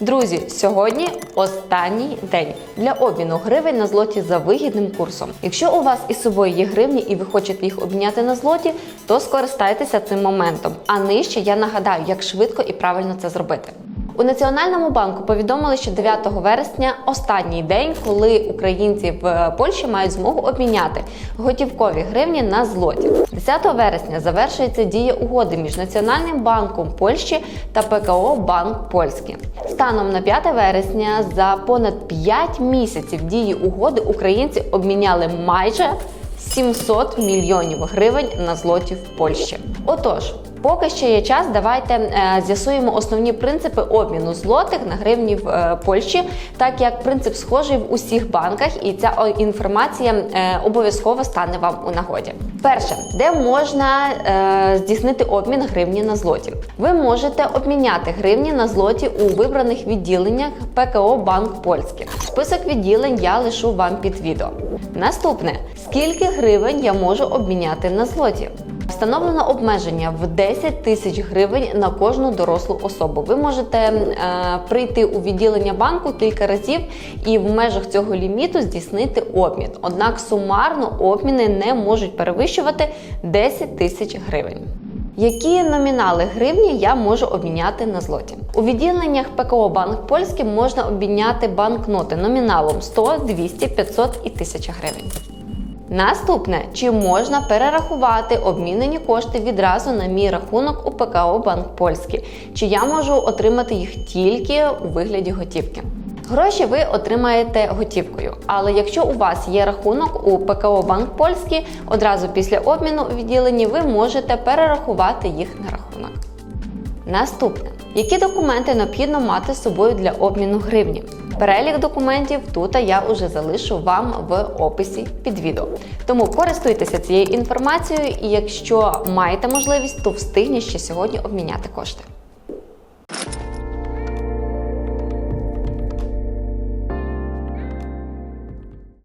Друзі, сьогодні останній день для обміну гривень на злоті за вигідним курсом. Якщо у вас із собою є гривні і ви хочете їх обміняти на злоті, то скористайтеся цим моментом. А нижче я нагадаю, як швидко і правильно це зробити. У Національному банку повідомили, що 9 вересня останній день, коли українці в Польщі мають змогу обміняти готівкові гривні на злоті. 10 вересня завершується дія угоди між Національним банком Польщі та ПКО Банк Польський. Станом на 5 вересня за понад 5 місяців дії угоди українці обміняли майже 700 мільйонів гривень на злоті в Польщі. Отож, поки ще є час, давайте е, з'ясуємо основні принципи обміну злотих на гривні в е, Польщі, так як принцип схожий в усіх банках, і ця інформація е, обов'язково стане вам у нагоді. Перше, де можна здійснити обмін гривні на злоті? Ви можете обміняти гривні на злоті у вибраних відділеннях ПКО Банк Польський. Список відділень я лишу вам під відео. Наступне: скільки гривень я можу обміняти на злоті? Встановлено обмеження в 10 тисяч гривень на кожну дорослу особу. Ви можете е, прийти у відділення банку кілька разів і в межах цього ліміту здійснити обмін. Однак сумарно обміни не можуть перевищувати 10 тисяч гривень. Які номінали гривні я можу обміняти на злоті? У відділеннях ПКО Банк Польський можна обміняти банкноти номіналом 100, 200, 500 і 1000 гривень. Наступне, чи можна перерахувати обмінені кошти відразу на мій рахунок у ПКО Банк Польський? Чи я можу отримати їх тільки у вигляді готівки? Гроші ви отримаєте готівкою, але якщо у вас є рахунок у ПКО Банк Польський, одразу після обміну у відділенні ви можете перерахувати їх на рахунок. Наступне, які документи необхідно мати з собою для обміну гривні? Перелік документів тут я уже залишу вам в описі під відео. Тому користуйтеся цією інформацією, і якщо маєте можливість, то встигніть ще сьогодні обміняти кошти.